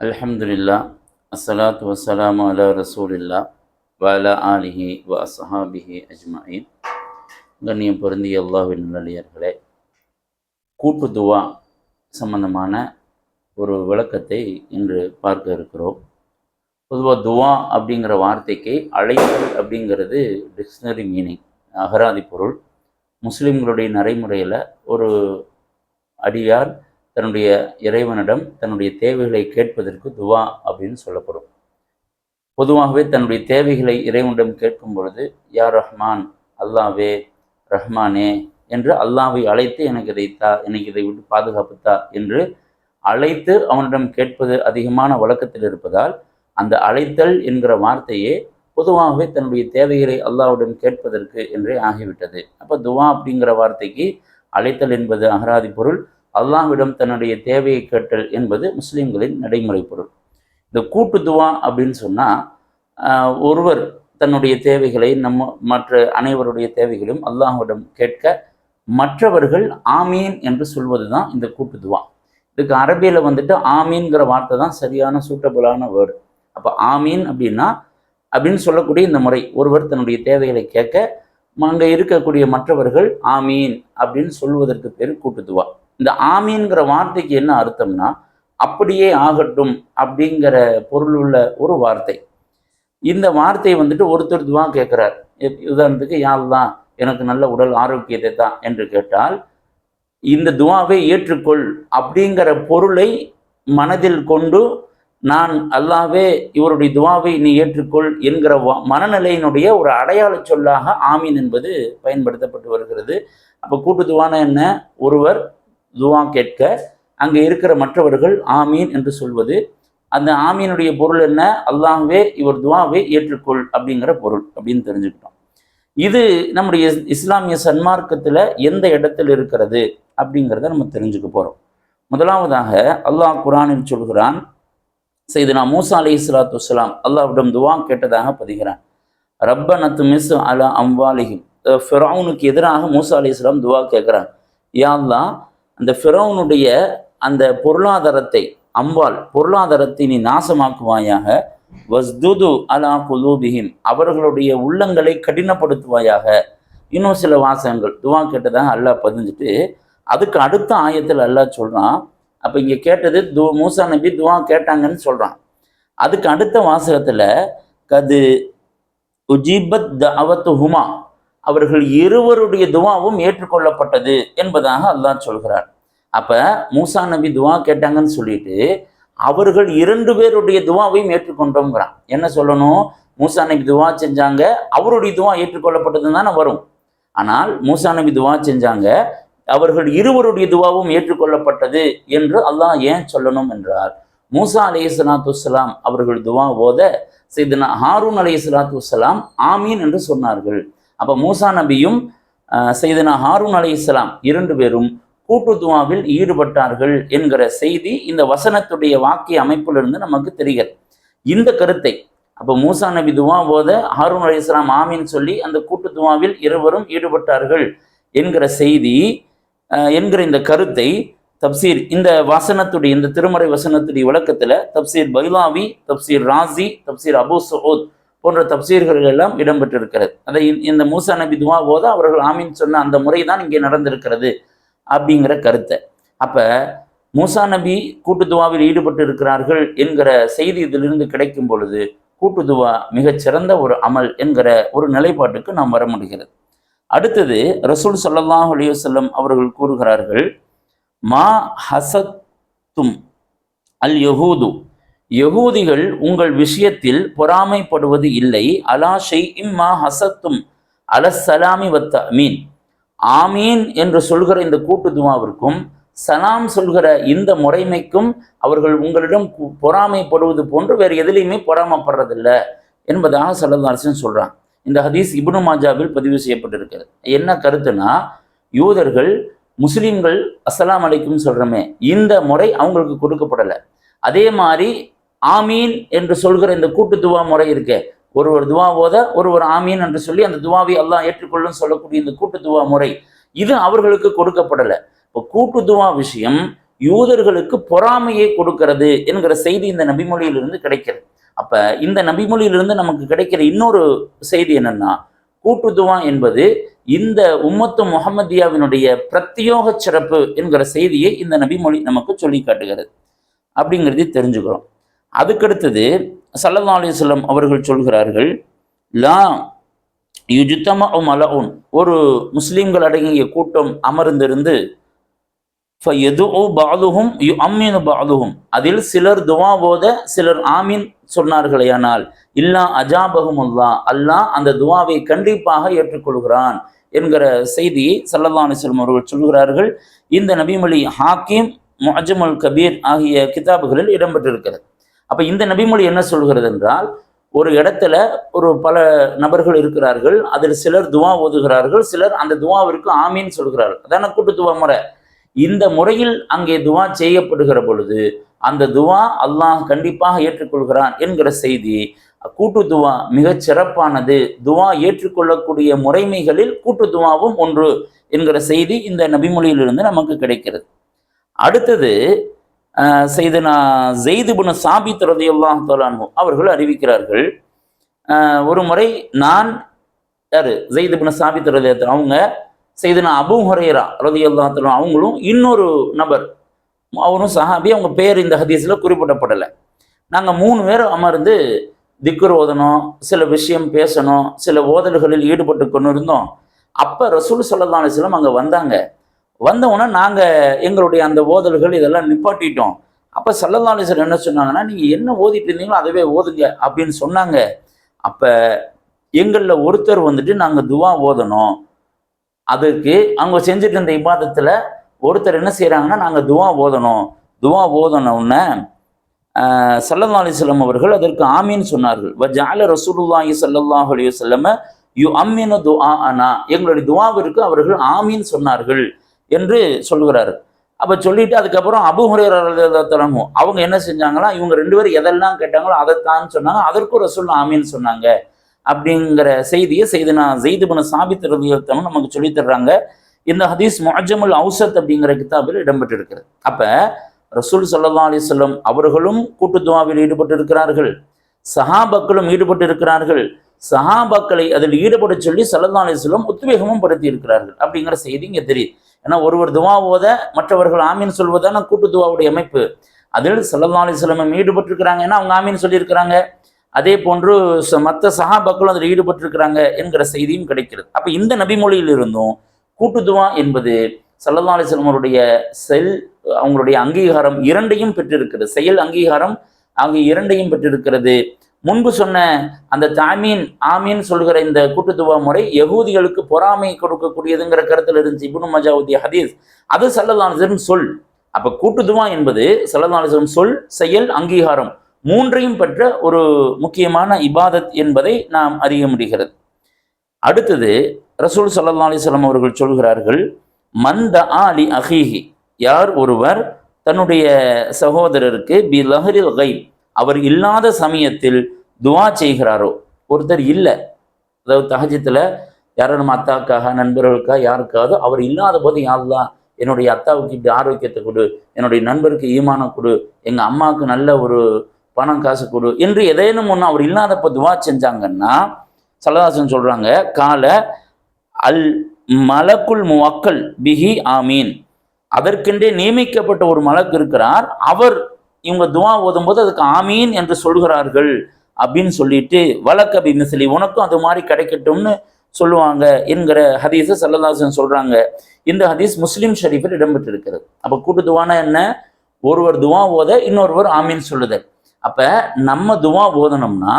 அலமதுல்லா அஸ்ஸலாத்து வசலாம் அலா ரசூலில்லா வலா ஆலிஹி வ அசஹாபிஹி அஜ்மாயின் கண்ணியம் பொருந்திய அல்லாஹின் நல்லியர்களே கூட்டு துவா சம்பந்தமான ஒரு விளக்கத்தை இன்று பார்க்க இருக்கிறோம். பொதுவாக துவா அப்படிங்கிற வார்த்தைக்கு அழைத்தல் அப்படிங்கிறது டிக்ஷனரி மீனிங் அகராதி பொருள். முஸ்லிம்களுடைய நடைமுறையில் ஒரு அடியார் தன்னுடைய இறைவனிடம் தன்னுடைய தேவைகளை கேட்பதற்கு துவா அப்படின்னு சொல்லப்படும். பொதுவாகவே தன்னுடைய தேவைகளை இறைவனிடம் கேட்கும் பொழுது யா ரஹ்மான் அல்லாவே ரஹ்மானே என்று அல்லாவை அழைத்து எனக்கு இதை தா எனக்கு இதை விட்டு பாதுகாப்புத்தா என்று அழைத்து அவனிடம் கேட்பது அதிகமான வழக்கத்தில் இருப்பதால் அந்த அழைத்தல் என்கிற வார்த்தையே பொதுவாகவே தன்னுடைய தேவைகளை அல்லாவிடம் கேட்பதற்கு என்றே ஆகிவிட்டது. அப்போ துவா அப்படிங்கிற வார்த்தைக்கு அழைத்தல் என்பது அகராதி பொருள். அல்லாஹ்விடம் தன்னுடைய தேவையை கேட்டல் என்பது முஸ்லீம்களின் நடைமுறை பொருள் இந்த கூட்டு துவா அப்படின்னு சொன்னால் ஒருவர் தன்னுடைய தேவைகளை நம்ம மற்ற அனைவருடைய தேவைகளையும் அல்லாஹ்விடம் கேட்க மற்றவர்கள் ஆமீன் என்று சொல்வது தான் இந்த கூட்டு துவா. இதுக்கு அரபியில் வந்துட்டு ஆமீன்கிற வார்த்தை தான் சரியான சூட்டபிளான வேர்டு. அப்போ ஆமீன் அப்படின்னா அப்படின்னு சொல்லக்கூடிய இந்த முறை ஒருவர் தன்னுடைய தேவைகளை கேட்க அங்கே இருக்கக்கூடிய மற்றவர்கள் ஆமீன் அப்படின்னு சொல்வதற்கு பேர் கூட்டுத்துவா இந்த ஆமீன்கிற வார்த்தைக்கு என்ன அர்த்தம்னா அப்படியே ஆகட்டும் அப்படிங்கிற பொருள் உள்ள ஒரு வார்த்தை. இந்த வார்த்தையை வந்துட்டு ஒருத்தர் துவா கேட்குறார். உதாரணத்துக்கு யாழ்தான் எனக்கு நல்ல உடல் ஆரோக்கியத்தை தான் என்று கேட்டால் இந்த துவாவை ஏற்றுக்கொள் அப்படிங்கிற பொருளை மனதில் கொண்டு நான் அல்லாவே இவருடைய துவாவை நீ ஏற்றுக்கொள் என்கிற மனநிலையினுடைய ஒரு அடையாள சொல்லாக ஆமீன் என்பது பயன்படுத்தப்பட்டு வருகிறது. அப்போ கூட்டு துவான என்ன? ஒருவர் துவா கேட்க அங்கே இருக்கிற மற்றவர்கள் ஆமீன் என்று சொல்வது. அந்த ஆமீனுடைய பொருள் என்ன? அல்லாஹ்வே இவர் துவாவை ஏற்றுக்கொள் அப்படிங்கிற பொருள் அப்படின்னு தெரிஞ்சுக்கிட்டோம். இது நம்முடைய இஸ்லாமிய சன்மார்க்கத்தில் எந்த இடத்தில் இருக்கிறது அப்படிங்கிறத நம்ம தெரிஞ்சுக்க போகிறோம் முதலாவதாக அல்லாஹ் குரானில் சொல்கிறான் செய்தனா மூசா அலி இஸ்லாத்து வலாம் அல்லாஹ்விடம் துவா கேட்டதாக பதிகிறான். ரப்ப நத்து மிஸ் அலா அம்வாலிஹிம். ஃபிரௌனுக்கு எதிராக மூசா அலி இஸ்லாம் துவா கேட்குறான். யா அல்லா அந்த ஃபிரௌனுடைய அந்த பொருளாதாரத்தை அம்பாள் பொருளாதாரத்தை நீ நாசமாக்குவாயாக வஸ்துது அலா குலூபிஹிம் அவர்களுடைய உள்ளங்களை கடினப்படுத்துவாயாக. இன்னும் சில வாசகங்கள் துவா கேட்டதாக அல்லாஹ் பதிஞ்சுட்டு அதுக்கு அடுத்த ஆயத்தில் அல்லாஹ் சொல்கிறான் அப்போ இங்கே கேட்டது து மூசா நபி துவா கேட்டாங்கன்னு சொல்கிறான் அதுக்கு அடுத்த வாசகத்தில் கது உஜிபத் அவத்து ஹுமா அவர்கள் இருவருடைய துவாவும் ஏற்றுக்கொள்ளப்பட்டது என்பதாக அல்லாஹ் சொல்கிறார் அப்போ மூசா நபி துவா கேட்டாங்கன்னு சொல்லிட்டு அவர்கள் இரண்டு பேருடைய துவாவையும் ஏற்றுக்கொண்டோங்கிறான் என்ன சொல்லணும்? மூசா நபி துவா செஞ்சாங்க அவருடைய துவா ஏற்றுக்கொள்ளப்பட்டது தானே வரும். ஆனால் மூசா நபி துவா செஞ்சாங்க அவர்கள் இருவருடைய துவாவும் ஏற்றுக்கொள்ளப்பட்டது என்று அல்லாஹ் ஏன் சொல்லணும் என்றார். மூசா அலி சலாத்து வலாம் அவர்கள் துவா ஓத செய்தனா ஹாரூன் அலி சலாத்து வலாம் ஆமீன் என்று சொன்னார்கள். அப்போ மூசா நபியும் செய்தனா ஹாரூன் அலி இஸ்லாம் இரண்டு பேரும் கூட்டுத்துவாவில் ஈடுபட்டார்கள் என்கிற செய்தி இந்த வசனத்துடைய வாக்கிய அமைப்பிலிருந்து நமக்கு தெரிகிறது. இந்த கருத்தை அப்போ மூசா நபி துவா போத ஹாரூன் அலி இஸ்லாம் ஆமின்னு சொல்லி அந்த கூட்டு துவாவில் இருவரும் ஈடுபட்டார்கள் என்கிற செய்தி என்கிற இந்த கருத்தை தப்சீர் இந்த வசனத்துடைய இந்த திருமறை வசனத்துடைய விளக்கத்தில் தப்சீர் பைலாவி தப்சீர் ராசி தப்சீர் அபு சோத் போன்ற தப்சீர்கள் எல்லாம் இடம்பெற்றிருக்கிறது. அதை இந்த மூசா நபி துவா போது அவர்கள் ஆமீன் சொன்ன அந்த முறை தான் இங்கே நடந்திருக்கிறது அப்படிங்கிற கருத்தை. அப்போ மூசா நபி கூட்டு துவாவில் ஈடுபட்டு இருக்கிறார்கள் என்கிற செய்தி இதிலிருந்து கிடைக்கும் பொழுது கூட்டு துவா மிகச்சிறந்த ஒரு அமல் என்கிற ஒரு நிலைப்பாட்டுக்கு நாம் வர முடிகிறது. அடுத்தது ரசூல் சல்லாஹ் அலிவசல்லம் அவர்கள் கூறுகிறார்கள் மா ஹசத்தும் அல் யஹூது யகூதிகள் உங்கள் விஷயத்தில் பொறாமைப்படுவது இல்லை. அலா ஷெய் இம்மா ஹசத்தும் அலசலாமி வத்த மீன் ஆமீன் என்று சொல்கிற இந்த கூட்டு துமாவிற்கும் சலாம் சொல்கிற இந்த முறைமைக்கும் அவர்கள் உங்களிடம் பொறாமைப்படுவது போன்று வேறு எதுலேயுமே பொறாமப்படுறதில்லை என்பதாக சலதாசன் சொல்கிறான் இந்த ஹதீஸ் இப்னு மாஜாவில் பதிவு செய்யப்பட்டிருக்கிறது. என்ன கருத்துனா யூதர்கள் முஸ்லீம்கள் அஸ்லாம் அலைக்கும் சொல்கிறோமே இந்த முறை அவங்களுக்கு கொடுக்கப்படலை. அதே மாதிரி ஆமீன் என்று சொல்கிற இந்த கூட்டு துவா முறை இருக்கே. ஒருவர் துவா போத ஒருவர் ஆமீன் என்று சொல்லி அந்த துவாவை எல்லாம் ஏற்றுக்கொள்ளும் சொல்லக்கூடிய இந்த கூட்டு துவா முறை இது அவர்களுக்கு கொடுக்கப்படலை. இப்போ கூட்டு துவா விஷயம் யூதர்களுக்கு பொறாமையை கொடுக்கிறது என்கிற செய்தி இந்த நபிமொழியிலிருந்து கிடைக்கிறது. அப்ப இந்த நபிமொழியிலிருந்து நமக்கு கிடைக்கிற இன்னொரு செய்தி என்னன்னா கூட்டுதுவா என்பது இந்த உம்மத்து முகமதியாவினுடைய பிரத்யோக சிறப்பு என்கிற செய்தியை இந்த நபிமொழி நமக்கு சொல்லி காட்டுகிறது. அப்படிங்கிறதை தெரிஞ்சுக்கிறோம். அதுக்கடுத்தது சல்லா அலிஸ்லம் அவர்கள் சொல்கிறார்கள் லா யுஜுத்தம மலவுன் ஒரு முஸ்லீம்கள் அடங்கிய கூட்டம் அமர்ந்திருந்து பாதுகும் யு அம்மீனு பாதுகும் அதில் சிலர் துவா போத சிலர் ஆமீன் சொன்னார்களேயானால் இல்லா அஜாபகும் அல்லா அல்லாஹ் அந்த துவாவை கண்டிப்பாக ஏற்றுக்கொள்கிறான் என்கிற செய்தியை சல்லல்லா அலிஸ்லம் அவர்கள் சொல்கிறார்கள். இந்த நபிமொழி ஹாக்கிம் முஅஜமுல் கபீர் ஆகிய கிதாபுகளில் இடம்பெற்றிருக்கிறது. அப்ப இந்த நபிமொழி என்ன சொல்கிறது என்றால் ஒரு இடத்துல ஒரு பல நபர்கள் இருக்கிறார்கள் அதில் சிலர் துவா ஓதுகிறார்கள் சிலர் அந்த துவாவிற்கு ஆமீன் சொல்கிறார்கள். அதான கூட்டு துவா முறை. இந்த முறையில் அங்கே துவா செய்யப்படுகிற பொழுது அந்த துவா அல்லாஹ் கண்டிப்பாக ஏற்றுக்கொள்கிறான் என்கிற செய்தி கூட்டு துவா மிகச் சிறப்பானது. துவா ஏற்றுக்கொள்ளக்கூடிய முறைமைகளில் கூட்டு துவாவும் ஒன்று என்கிற செய்தி இந்த நபிமொழியிலிருந்து நமக்கு கிடைக்கிறது. அடுத்தது செய்தனா ஜெய்துபுன சாபித் ரதியல்லாம் தோலானு அவர்கள் அறிவிக்கிறார்கள். ஒரு முறை நான் யார்? ஜெய்துபுன சாபித் ரதி அவங்க செய்தனா அபு ஹரேரா ரதியல்லா தலா அவங்களும் இன்னொரு நபர் அவரும் சஹாபி அவங்க பேர் இந்த ஹதீஸில் குறிப்பிடப்படலை. நாங்கள் மூணு பேர் அமர்ந்து திக்குர் ஓதணும் சில விஷயம் பேசணும் சில ஓதல்களில் ஈடுபட்டு கொண்டு இருந்தோம் அப்போ ரசூல் சொல்லதான சிலம் அங்கே வந்தாங்க. வந்தவுடனே நாங்கள் எங்களுடைய அந்த ஓதல்கள் இதெல்லாம் நிப்பாட்டிட்டோம். அப்போ சல்லல்லா என்ன சொன்னாங்கன்னா நீங்கள் என்ன ஓதிட்டு இருந்தீங்களோ அதவே ஓதுங்க அப்படின்னு சொன்னாங்க. அப்போ எங்களில் ஒருத்தர் வந்துட்டு நாங்கள் துவா ஓதணும். அதுக்கு அவங்க செஞ்சுட்டு இருந்த இபாதத்தில் ஒருத்தர் என்ன செய்கிறாங்கன்னா நாங்கள் துவா ஓதணும். துவா ஓதணும்னு சல்லல்லா அலிஸ்லாம் அவர்கள் அதற்கு ஆமீன் சொன்னார்கள். வ ஜால ரசூலுல்லாஹி சல்லாஹ் அலி வல்லம யு அம்மினு துஆ அனா எங்களுடைய துவாவிற்கு அவர்கள் ஆமீன் சொன்னார்கள். என்று சொல்கிறாரு அப்போ சொல்லிட்டு அதுக்கப்புறம் அபுஹுரேரமும் அவங்க என்ன செஞ்சாங்களா இவங்க ரெண்டு பேரும் எதெல்லாம் கேட்டாங்களோ அதைத்தான் சொன்னாங்க. அதற்கும் ரசூல் ஆமீன் சொன்னாங்க. அப்படிங்கிற செய்தியை செய்து நான் செய்துபுன சாபித் ரவியத்தமும் நமக்கு சொல்லி தர்றாங்க. இந்த ஹதீஸ் முஹஜமுல் அவுசத் அப்படிங்கிற கிதாபில் இடம்பெற்றிருக்கிறது. அப்ப ரசூல் சல்லா அலிஸ்லம் அவர்களும் கூட்டுத்துவாவில் ஈடுபட்டு இருக்கிறார்கள் சஹாபக்களும் ஈடுபட்டு இருக்கிறார்கள் சஹாபாக்களை அதில் ஈடுபட சொல்லி சல்லா அலிஸ்லம் உத்வேகமும் படுத்தி இருக்கிறார்கள் அப்படிங்கிற செய்தி இங்கே தெரியுது. ஏன்னா ஒருவர் துவா ஓத மற்றவர்கள் ஆமீன் சொல்வதான கூட்டு துவாவுடைய அமைப்பு. அதில் சல்லா அலிஸ்லமும் ஈடுபட்டிருக்கிறாங்க. ஏன்னா அவங்க ஆமீன் சொல்லியிருக்கிறாங்க. அதே போன்று மற்ற சஹாபாக்களும் அதில் ஈடுபட்டிருக்கிறாங்க என்கிற செய்தியும் கிடைக்கிறது. அப்போ இந்த நபிமொழியில் இருந்தும் கூட்டுதுவா என்பது சல்லா அலிஸ்லமருடைய செல் அவங்களுடைய அங்கீகாரம் இரண்டையும் பெற்றிருக்கிறது. செயல் அங்கீகாரம் ஆகிய இரண்டையும் பெற்றிருக்கிறது. முன்பு சொன்ன அந்த தாமீன் ஆமீன் சொல்கிற இந்த கூட்டுத்துவா முறை யகூதிகளுக்கு பொறாமை கொடுக்கக்கூடியதுங்கிற கருத்தில் இருந்துச்சு இபுனு மஜாவுதி ஹதீஸ். அது சல்லல்லாசன் சொல். அப்ப கூட்டுதுவா என்பது சல்லல்லாசன் சொல் செயல் அங்கீகாரம் மூன்றையும் பெற்ற ஒரு முக்கியமான இபாதத் என்பதை நாம் அறிய முடிகிறது. அடுத்தது ரசூல் சல்லா அலிஸ்லாம் அவர்கள் சொல்கிறார்கள் மந்த ஆலி அஹீஹி. யார் ஒருவர் தன்னுடைய சகோதரருக்கு பி லஹரில் கைப் அவர் இல்லாத சமயத்தில் துவா செய்கிறாரோ? ஒருத்தர் இல்லை. அதாவது தகஜத்தில் யாரோ நம்ம அத்தாவுக்காக நண்பர்களுக்காக யாருக்காவது அவர் இல்லாத போது யாருலாம் என்னுடைய அத்தாவுக்கு இப்படி ஆரோக்கியத்தை கொடு என்னுடைய நண்பருக்கு ஈமானம் கொடு எங்கள் அம்மாவுக்கு நல்ல ஒரு பணம் காசு கொடு என்று எதேனும் ஒன்று அவர் இல்லாதப்போ துவா செஞ்சாங்கன்னா சலதாசன் சொல்கிறாங்க கால அல் மலக்குள் முவக்கல் பிஹி ஆமீன். அதற்கென்றே நியமிக்கப்பட்ட ஒரு மலக்கு இருக்கிறார். அவர் இவங்க துவா ஓதும்போது அதுக்கு ஆமீன் என்று சொல்கிறார்கள் அப்படின்னு சொல்லிட்டு வழக்கபி மிசிலி உனக்கும் அது மாதிரி கிடைக்கட்டும்னு சொல்லுவாங்க என்கிற ஹதீஸை சல்லதாசன் சொல்கிறாங்க இந்த ஹதீஸ் முஸ்லீம் ஷரீஃபில் இடம்பெற்றிருக்கிறது. அப்போ கூட்டு துவானா என்ன? ஒருவர் துவா ஓத இன்னொருவர் ஆமீன் சொல்லுதல் அப்போ நம்ம துவா ஓதனம்னா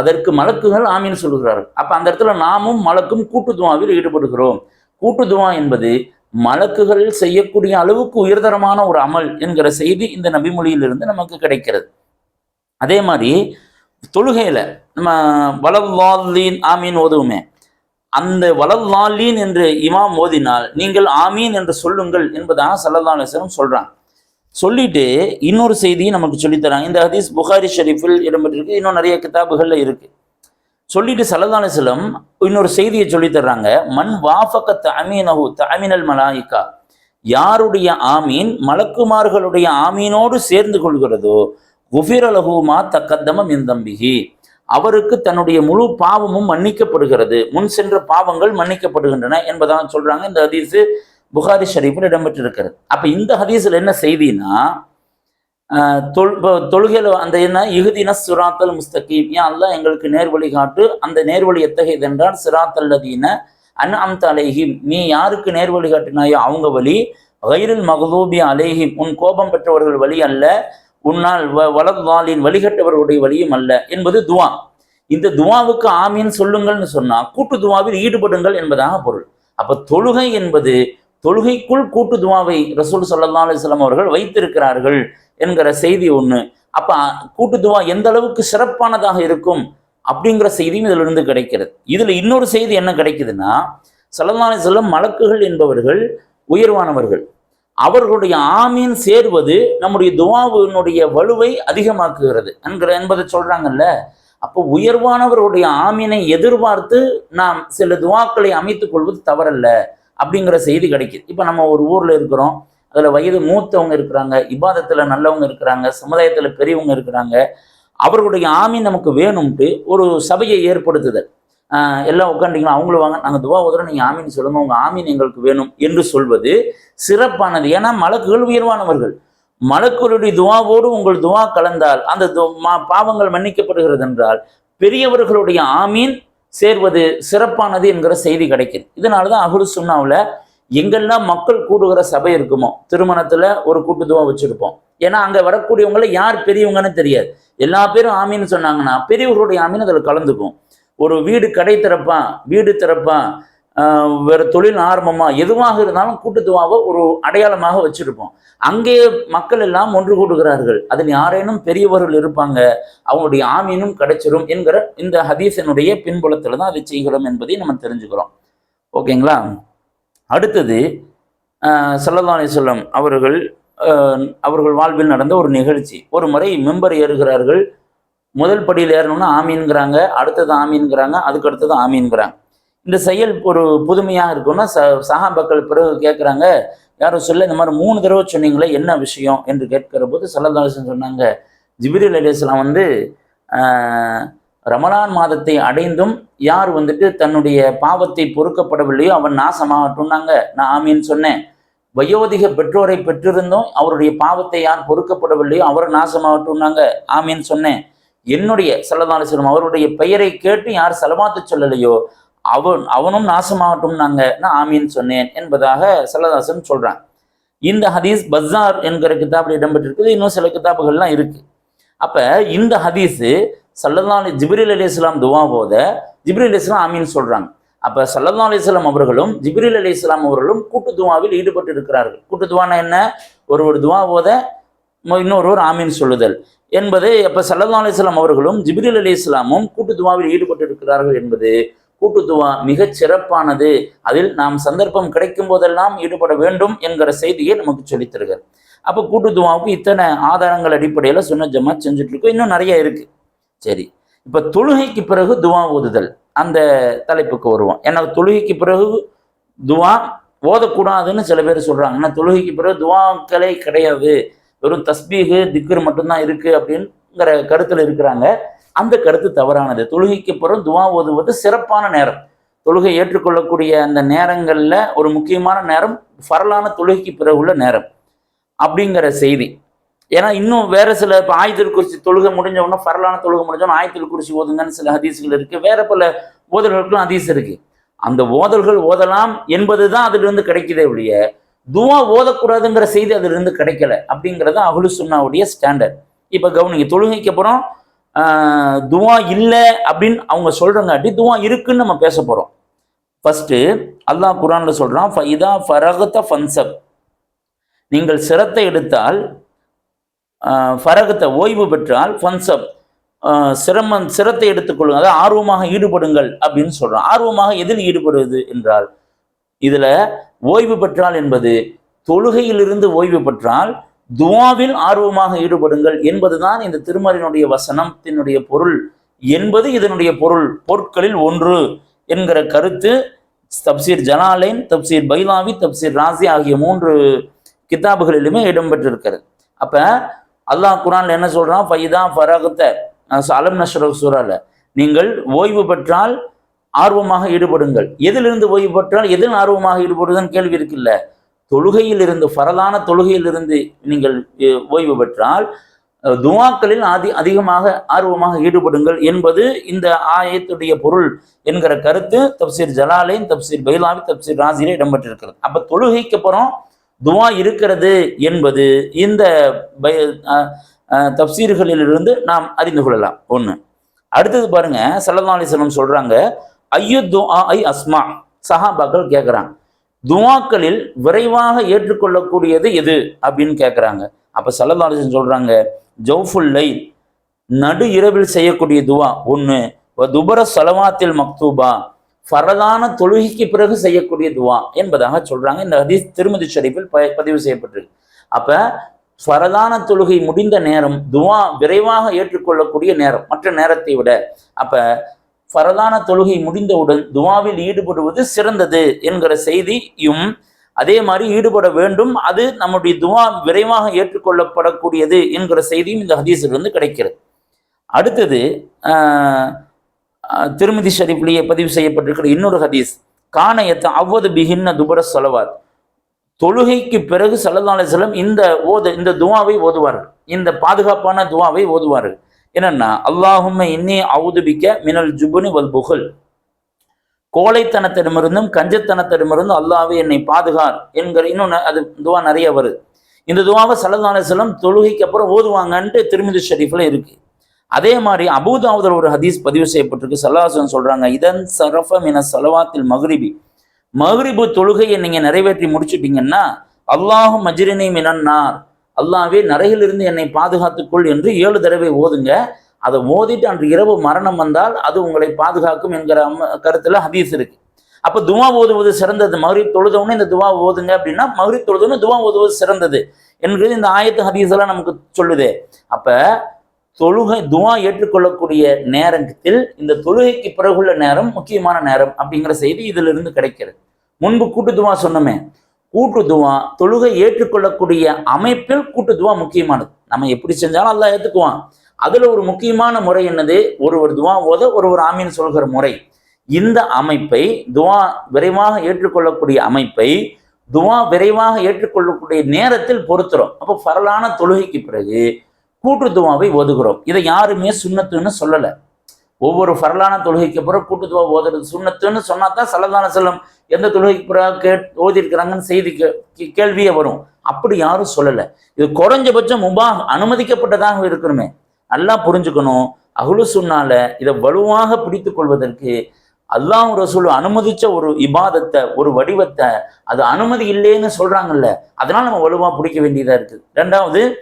அதற்கு மலக்குகள் ஆமீன் சொல்லுகிறார்கள். அப்போ அந்த இடத்துல நாமும் மலக்கும் கூட்டு துவாவில் ஈடுபடுகிறோம். கூட்டு துவா என்பது மலக்குகள் செய்யக்கூடிய அளவுக்கு உயர்தரமான ஒரு அமல் என்கிற செய்தி இந்த நபிமொழியிலிருந்து நமக்கு கிடைக்கிறது. அதே மாதிரி தொழுகையில நம்ம வளவாலீன் ஆமீன் ஓதுவுமே. அந்த வளவாலீன் என்று இமாம் ஓதினால் நீங்கள் ஆமீன் என்று சொல்லுங்கள் என்பதாக சல்லல்லா அலிஸ்லம் சொல்கிறாங்க சொல்லிட்டு இன்னொரு செய்தியை நமக்கு சொல்லித்தராங்க இந்த ஹதீஸ் புகாரி ஷெரீஃபில் இடம்பெற்றிருக்கு. இன்னும் நிறைய கிதாபுகள்ல இருக்கு. சொல்லிட்டு சல்லதாலிசலம் இன்னொரு செய்தியை சொல்லி தர்றாங்க. மண் வாஃபக்க தமினஹு தமினல் மலாயிக்கா யாருடைய ஆமீன் மலக்குமார்களுடைய ஆமீனோடு சேர்ந்து கொள்கிறதோ குஃபிரலகுமா தக்கத்தமம் தம்பிகி அவருக்கு தன்னுடைய முழு பாவமும் மன்னிக்கப்படுகிறது. முன் சென்ற பாவங்கள் மன்னிக்கப்படுகின்றன என்பதாக சொல்றாங்க. இந்த ஹதீஸு புகாரி ஷரீஃபில் இடம்பெற்றிருக்கிறது. அப்ப இந்த ஹதீஸில் என்ன செய்தினா தொல் இப்போ தொழுகையில் அந்த என்ன? இகுதின சுராத்தல் முஸ்தகீம். ஏன் அல்ல எங்களுக்கு நேர்வழி காட்டு. அந்த நேர்வழி எத்தகையது என்றால் சிராத்தல்லதீன அன் அம்த அலைஹிம். நீ யாருக்கு நேர்வழி காட்டினாயோ அவங்க வழி வயிறில் மகதூபி அலேஹிம். உன் கோபம் பெற்றவர்கள் வழி அல்ல. உன்னால் வ வலதுவாலின் வழிகட்டவர்களுடைய வழியும் அல்ல. என்பது துவா. இந்த துவாவுக்கு ஆமீன் சொல்லுங்கள்னு சொன்னா கூட்டு துவாவில் ஈடுபடுங்கள் என்பதாக பொருள். அப்ப தொழுகை என்பது தொழுகைக்குள் கூட்டு துவாவை ரசூல் சல்லா அலிஸ்லாம் அவர்கள் வைத்திருக்கிறார்கள் என்கிற செய்தி ஒன்று அப்ப கூட்டு துவா எந்த அளவுக்கு சிறப்பானதாக இருக்கும் அப்படிங்கிற செய்தியும் இதுல இருந்து கிடைக்கிறது. இதுல இன்னொரு செய்தி என்ன கிடைக்குதுன்னா சல்லா அலிஸ்லாம் மலக்குகள் என்பவர்கள் உயர்வானவர்கள். அவர்களுடைய ஆமீன் சேர்வது நம்முடைய துவாவினுடைய வலுவை அதிகமாக்குகிறது என்கிற என்பதை சொல்றாங்கல்ல. அப்போ உயர்வானவருடைய ஆமீனை எதிர்பார்த்து நாம் சில துவாக்களை அமைத்துக் கொள்வது தவறல்ல. அப்படிங்கிற செய்தி கிடைக்குது. இப்போ நம்ம ஒரு ஊரில் இருக்கிறோம். அதில் வயது மூத்தவங்க இருக்கிறாங்க இபாதத்தில் நல்லவங்க இருக்கிறாங்க சமுதாயத்தில் பெரியவங்க இருக்கிறாங்க. அவர்களுடைய ஆமீன் நமக்கு வேணும்ட்டு ஒரு சபையை ஏற்படுத்துதல். எல்லாம் உட்காண்டிங்களா அவங்களும் வாங்க. நாங்கள் துவா உதற நீங்கள் ஆமீன் சொல்லுங்க. உங்கள் ஆமீன் எங்களுக்கு வேணும் என்று சொல்வது சிறப்பானது. ஏன்னா மலக்குகள் உயர்வானவர்கள். மலக்குகளுடைய துவாவோடு உங்கள் துவா கலந்தால் அந்த து- மா- பாவங்கள் மன்னிக்கப்படுகிறது என்றால் பெரியவர்களுடைய ஆமீன் சேர்வது சிறப்பானது என்கிற செய்தி கிடைக்குது. இதனால தான் அகுரு சுண்ணாவில் எங்கெல்லாம் மக்கள் கூடுகிற சபை இருக்குமோ திருமணத்தில் ஒரு கூட்டுத்துவம் வச்சுருப்போம். ஏன்னா அங்கே வரக்கூடியவங்கள யார் பெரியவங்கன்னு தெரியாது. எல்லா பேரும் ஆமின்னு சொன்னாங்கன்னா பெரியவர்களுடைய ஆமின்னு அதில் கலந்துக்கும். ஒரு வீடு கடை திறப்பான் வீடு திறப்பான் வேறு தொழில் ஆரம்பமாக எதுவாக இருந்தாலும் கூட்டுத்துவாவை ஒரு அடையாளமாக வச்சுருப்போம். அங்கே மக்கள் எல்லாம் ஒன்று கூடுகிறார்கள். அதில் யாரேனும் பெரியவர்கள் இருப்பாங்க. அவங்களுடைய ஆமீனும் கிடைச்சிரும் என்கிற இந்த ஹதீசனுடைய பின்புலத்தில் தான் அதை செய்கிறோம் என்பதை நம்ம தெரிஞ்சுக்கிறோம். ஓகேங்களா? அடுத்தது சல்லல்லா அலிஸ்லம் அவர்கள் அவர்கள் வாழ்வில் நடந்த ஒரு நிகழ்ச்சி. ஒரு முறை மெம்பர் ஏறுகிறார்கள். முதல் படியில் ஏறணும்னா ஆமீன்கிறாங்க அடுத்தது ஆமீன்கிறாங்க அதுக்கு அடுத்தது ஆமீன்கிறாங்க இந்த செயல் ஒரு புதுமையாக இருக்கும்னா ச சஹாபாக்கள் பிறகு கேட்குறாங்க யாரும் சொல்ல இந்த மாதிரி மூணு தடவை சொன்னீங்களே என்ன விஷயம் என்று கேட்கிற போது சல்லதாசன் சொன்னாங்க ஜிபிரில் அலிஸ்லாம் வந்து ரமலான் மாதத்தை அடைந்தும் யார் வந்துட்டு தன்னுடைய பாவத்தை பொறுக்கப்படவில்லையோ அவன் நாசமாகட்டும்னாங்க. நான் ஆமீன் சொன்னேன். வயோதிக பெற்றோரை பெற்றிருந்தும் அவருடைய பாவத்தை யார் பொறுக்கப்படவில்லையோ அவர் நாசமாகட்டும்னாங்க. ஆமீன் சொன்னேன். என்னுடைய சல்லதாலிஸ்லம் அவருடைய பெயரை கேட்டு யார் செலவாத்து சொல்லலையோ அவன் அவனும் நாசமாகட்டும்னாங்க நான் ஆமீன் சொன்னேன் என்பதாக சல்லதாசன் சொல்றான். இந்த ஹதீஸ் பஸார் என்கிற கிதாபில் இடம்பெற்றிருக்குது. இன்னும் சில கிதாபுகள்லாம் இருக்கு. அப்ப இந்த ஹதீஸு சல்லல்லா அலி அலி இஸ்லாம் துவா போத ஜிப்ரி அலி இஸ்லாம் ஆமீன் சொல்றாங்க. அப்ப சல்லல்லா அலி இஸ்லாம் அவர்களும் ஜிப்ரில் அலி இஸ்லாம் அவர்களும் கூட்டு துவாவில் ஈடுபட்டு இருக்கிறார்கள் கூட்டு துவானா என்ன? ஒரு ஒரு துவா போத இன்னொருவர் ஆமீன் சொல்லுதல். என்பது அப்ப சல்லல்லா அலி இஸ்லாம் அவர்களும் ஜிப்ரில் அலி இஸ்லாமும் கூட்டு துவாவில் ஈடுபட்டு இருக்கிறார்கள் என்பது கூட்டுத்துவா மிகச் சிறப்பானது. அதில் நாம் சந்தர்ப்பம் கிடைக்கும் போதெல்லாம் ஈடுபட வேண்டும் என்கிற செய்தியை நமக்கு சொல்லித்தருகிறார் அப்போ கூட்டுத்துவாவுக்கு இத்தனை ஆதாரங்கள் அடிப்படையில் சுன்ன ஜமாத் செஞ்சுட்டு இருக்கோம் இன்னும் நிறைய இருக்கு. சரி. இப்போ தொழுகைக்கு பிறகு துவா ஓதுதல். அந்த தலைப்புக்கு வருவோம். ஏன்னா தொழுகைக்கு பிறகு துவா ஓதக்கூடாதுன்னு சில பேர் சொல்கிறாங்க ஏன்னா தொழுகைக்கு பிறகு துவாக்களே கிடையாது. வெறும் தஸ்பீகு திக்ரு மட்டும்தான் இருக்குது அப்படிங்கிற கருத்தில் இருக்கிறாங்க. அந்த கருத்து தவறானது. தொழுகைக்கு பிறகு துவா ஓதுவது சிறப்பான நேரம். தொழுகை ஏற்றுக்கொள்ளக்கூடிய அந்த நேரங்களில் ஒரு முக்கியமான நேரம் ஃபரலான தொழுகைக்கு பிறகு உள்ள நேரம் அப்படிங்கிற செய்தி. ஏன்னா இன்னும் வேற சில இப்போ ஆயத்தில் குறிச்சி தொழுகை முடிஞ்ச உடனே ஃபரலான தொழுகை முடிஞ்ச ஆயத்தில் குறிச்சி ஓதுங்கன்னு சில ஹதீஸ்கள் இருக்குது வேற பல ஓதல்களுக்கும் ஹதீஸ் இருக்குது அந்த ஓதல்கள் ஓதலாம் என்பது தான் அதிலிருந்து கிடைக்குதே ஒழிய துவா ஓதக்கூடாதுங்கிற செய்தி அதிலிருந்து கிடைக்கல அப்படிங்கிறது அகுலு சுன்னாவுடைய ஸ்டாண்டர்ட் இப்போ கவனிங்க தொழுகைக்கு அப்புறம் துவா இல்லை அப்படின்னு அவங்க சொல்றங்காட்டி துவா இருக்குன்னு நம்ம பேச போறோம். ஃபர்ஸ்ட் அல்லாஹ் குரான்ல சொல்றான் ஃபைதா ஃபரகத ஃபன்சப் நீங்கள் சிரத்தை எடுத்தால் ஃபரகத்தை ஓய்வு பெற்றால் ஃபன்சப். சிரமம் சிரத்தை எடுத்துக்கொள்ளுங்க அதாவது ஆர்வமாக ஈடுபடுங்கள் அப்படின்னு சொல்றான். ஆர்வமாக எதில் ஈடுபடுவது என்றால் இதுல ஓய்வு பெற்றால் என்பது தொழுகையிலிருந்து ஓய்வு பெற்றால் துவாவில் ஆர்வமாக ஈடுபடுங்கள் என்பதுதான் இந்த திருமறையினுடைய வசனத்தினுடைய பொருள். என்பது இதனுடைய பொருள் பொருட்களில் ஒன்று என்கிற கருத்து. தப்சீர் ஜலாலைன் தப்சீர் பைலாவி தப்சீர் ராசி ஆகிய மூன்று கிதாபுகளிலுமே இடம்பெற்றிருக்கிறது. அப்ப அல்லாஹ் குரான்ல என்ன சொல்றான்? ஃபைதா ஃபரகத்த. அலம் நஷ்ர சூறால. நீங்கள் ஓய்வு பெற்றால் ஆர்வமாக ஈடுபடுங்கள். எதிலிருந்து ஓய்வு பெற்றால் எதில் ஆர்வமாக ஈடுபடுதுன்னு கேள்வி இருக்குல்ல? தொழுகையில் இருந்து ஃபரதான தொழுகையில் இருந்து நீங்கள் ஓய்வு பெற்றால் துவாக்களில் அதி அதிகமாக ஆர்வமாக ஈடுபடுங்கள் என்பது இந்த ஆயத்துடைய பொருள் என்கிற கருத்து. தப்சீர் ஜலாலைன் தப்சீர் பைலாவி தப்சீர் ராசிலே இடம்பெற்றிருக்கிறது. அப்போ தொழுகைக்கு அப்புறம் துவா இருக்கிறது என்பது இந்த பை தப்சீர்களிலிருந்து நாம் அறிந்து கொள்ளலாம். ஒன்று அடுத்தது பாருங்க சல்லல்லாஹு சொல்கிறாங்க சொல்றாங்க ஐயு துவா ஐ அஸ்மா. சஹாபாக்கள் கேட்குறாங்க துவாக்களில் விரைவாக ஏற்றுக்கொள்ளக்கூடியது எது அப்படின்னு கேட்குறாங்க அப்போ சல்லல்லாஹு சொல்கிறாங்க சொல்றாங்க ஜவுஃபுல் லை நடு இரவில் செய்யக்கூடிய துவா. ஒன்று துபர சலவாத்தில் மக்தூபா ஃபரதான தொழுகைக்கு பிறகு செய்யக்கூடிய துவா என்பதாக சொல்றாங்க. இந்த ஹதீஸ் திருமதி ஷரீஃபில் ப பதிவு செய்யப்பட்டிருக்கு. அப்ப ஃபரதான தொழுகை முடிந்த நேரம் துவா விரைவாக ஏற்றுக்கொள்ளக்கூடிய நேரம் மற்ற நேரத்தை விட அப்ப பரதான தொழுகை முடிந்தவுடன் துவாவில் ஈடுபடுவது சிறந்தது என்கிற செய்தியும் அதே மாதிரி ஈடுபட வேண்டும். அது நம்முடைய துவா விரைவாக ஏற்றுக்கொள்ளப்படக்கூடியது என்கிற செய்தியும் இந்த ஹதீஸிலிருந்து கிடைக்கிறது. அடுத்தது திருமதி ஷரீஃப்லேயே பதிவு செய்யப்பட்டிருக்கிற இன்னொரு ஹதீஸ் காணயத்தை அவ்வது பிகின்ன துபர சொலவார் தொழுகைக்கு பிறகு சல்லல்லாஹு அலைஹி இந்த ஓத இந்த துவாவை ஓதுவார்கள். இந்த பாதுகாப்பான துவாவை ஓதுவார்கள். என்னன்னா அல்லாஹும் இன்னி அவுதுபிக்க மினல் ஜுபுனி வல் புகழ் கோழைத்தனத்திடமிருந்தும் கஞ்சத்தனத்திடமிருந்தும் அல்லாவே என்னை பாதுகார் என்கிற இன்னொன்று அது துவா நிறைய வருது. இந்த துவாவை சல்லல்லாஹு அலைஹி தொழுகைக்கு அப்புறம் ஓதுவாங்கன்ட்டு திருமிதி ஷெரீஃபில் இருக்கு. அதே மாதிரி அபூதாவுதர் ஒரு ஹதீஸ் பதிவு செய்யப்பட்டிருக்கு. சல்லாஹன் சொல்றாங்க இதன் சரஃபம் என சலவாத்தில் மக்ரிபி மக்ரிபு தொழுகையை நீங்கள் நிறைவேற்றி முடிச்சிட்டீங்கன்னா அல்லாஹு மஜ்ரினி மினன்னார் அல்லாவே நரையிலிருந்து என்னை பாதுகாத்துக்கொள் என்று ஏழு தடவை ஓதுங்க. அதை ஓதிட்டு அன்று இரவு மரணம் வந்தால் அது உங்களை பாதுகாக்கும் என்கிற அம்ம- கருத்துல ஹதீஸ் இருக்கு. அப்போ துவா ஓதுவது சிறந்தது. மகரிப் தொழுதவுடனே இந்த துவா ஓதுங்க அப்படின்னா மௌரி தொழுதவுடனே துவா ஓதுவது சிறந்தது என்கிறது இந்த ஆயத்து ஹதீஸ் எல்லாம் நமக்கு சொல்லுது. அப்போ தொழுகை துவா ஏற்றுக்கொள்ளக்கூடிய நேரத்தில் இந்த தொழுகைக்கு பிறகுள்ள நேரம் முக்கியமான நேரம் அப்படிங்கிற செய்தி இதிலிருந்து கிடைக்கிறது. முன்பு கூட்டு துவா சொன்னோமே. கூட்டு துவா தொழுகை ஏற்றுக்கொள்ளக்கூடிய அமைப்பில் கூட்டுதுவா முக்கியமானது. நம்ம எப்படி செஞ்சாலும் அதெல்லாம் ஏற்றுக்குவான் அதில் ஒரு முக்கியமான முறை என்னது? ஒருவர் துவா ஓத ஒருவர் ஆமீன் சொல்கிற முறை. இந்த அமைப்பை துவா விரைவாக ஏற்றுக்கொள்ளக்கூடிய அமைப்பை துவா விரைவாக ஏற்றுக்கொள்ளக்கூடிய நேரத்தில் பொறுத்துறோம். அப்போ பரலான தொழுகைக்கு பிறகு கூட்டு துவாவை ஒதுகிறோம் இதை யாருமே சுண்ணத்துன்னு சொல்லலை. ஒவ்வொரு ஃபரலான தொழுகைக்கு பிறகு கூட்டுத்துவா ஓதுறது சுண்ணத்துன்னு சொன்னா தான் சலதான செல்லம் எந்த தொழுகைக்கு பிறகு கேட் ஓதிருக்கிறாங்கன்னு செய்தி கே- கேள்வியே வரும். அப்படி யாரும் சொல்லலை. இது குறைஞ்சபட்சம் முபா அனுமதிக்கப்பட்டதாக இருக்கணுமே. நல்லா புரிஞ்சுக்கணும். அகுலு சுண்ணால இதை வலுவாக பிடித்து கொள்வதற்கு அல்லாஹ் ரசூல் அனுமதிச்ச ஒரு இபாதத்தை ஒரு வடிவத்தை அது அனுமதி இல்லைன்னு சொல்றாங்கல்ல அதனால நம்ம வலுவாக பிடிக்க வேண்டியதா இருக்கு. ரெண்டாவது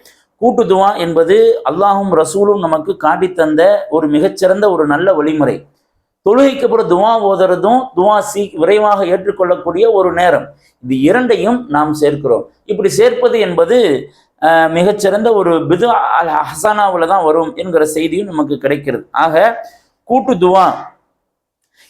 கூட்டு துவா என்பது அல்லாஹும் ரசூலும் நமக்கு காட்டி தந்த ஒரு மிகச்சிறந்த ஒரு நல்ல வழிமுறை. தொழுகைக்கு அப்புறம் துவா ஓதுறதும் துவா சீ விரைவாக ஏற்றுக்கொள்ளக்கூடிய ஒரு நேரம். இது இரண்டையும் நாம் சேர்க்கிறோம். இப்படி சேர்ப்பது என்பது மிகச்சிறந்த ஒரு பிது ஹசானாவில் தான் வரும் என்கிற செய்தியும் நமக்கு கிடைக்கிறது. ஆக கூட்டு துவா.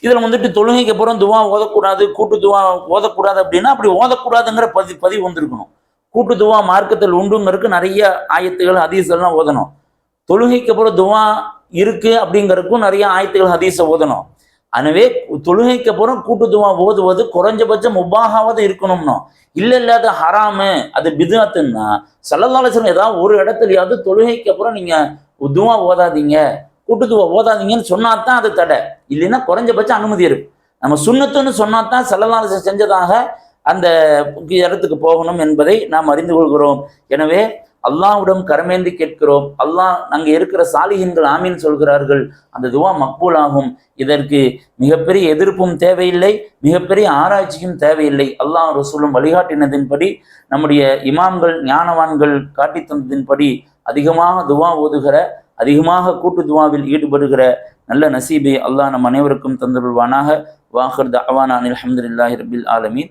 இதில் வந்துட்டு தொழுகைக்கு அப்புறம் துவா ஓதக்கூடாது கூட்டு துவா ஓதக்கூடாது அப்படின்னா அப்படி ஓதக்கூடாதுங்கிற பதி பதிவு வந்திருக்கணும். கூட்டு துவா மார்க்கத்தில் உண்டுங்கிறதுக்கு நிறைய ஆயத்துகள் ஹதீஸ்லாம் ஓதணும். தொழுகைக்கு அப்புறம் துவா இருக்கு அப்படிங்கிறதுக்கும் நிறைய ஆயத்துகள் ஹதீஸை ஓதணும். எனவே தொழுகைக்கு அப்புறம் கூட்டு துவா ஓதுவது குறைஞ்சபட்சம் முபாகாவது இருக்கணும்னோ. இல்லை இல்லை அது ஹராமு அது பிதுனத்துன்னா சல்லல்லாஹு ஏதாவது ஒரு இடத்துலயாவது தொழுகைக்கு அப்புறம் நீங்க துவா ஓதாதீங்க. கூட்டு துவா ஓதாதீங்கன்னு சொன்னா தான் அது தடை. இல்லைன்னா குறைஞ்சபட்சம் அனுமதி இருக்கு. நம்ம சுண்ணத்துன்னு சொன்னா தான் சல்லல்லாஹு செஞ்சதாக அந்த இடத்துக்கு போகணும் என்பதை நாம் அறிந்து கொள்கிறோம். எனவே அல்லாஹ்விடம் கரமேந்தி கேட்கிறோம். அல்லாஹ் அங்கே இருக்கிற சாலிகின்கள் ஆமீன் சொல்கிறார்கள். அந்த துவா மக்பூல் ஆகும் இதற்கு மிகப்பெரிய எதிர்ப்பும் தேவையில்லை மிகப்பெரிய ஆராய்ச்சியும் தேவையில்லை. அல்லாஹ் ரசூலும் வழிகாட்டினதின்படி நம்முடைய இமாம்கள் ஞானவான்கள் காட்டித் தந்ததின்படி அதிகமாக துவா ஓதுகிற அதிகமாக கூட்டு துவாவில் ஈடுபடுகிற நல்ல நசீபை அல்லாஹ் நம் அனைவருக்கும் தந்துள்வானாக வாஹர் தவானான் அலமதுல்லாஹி ரபில் ஆலமீன்.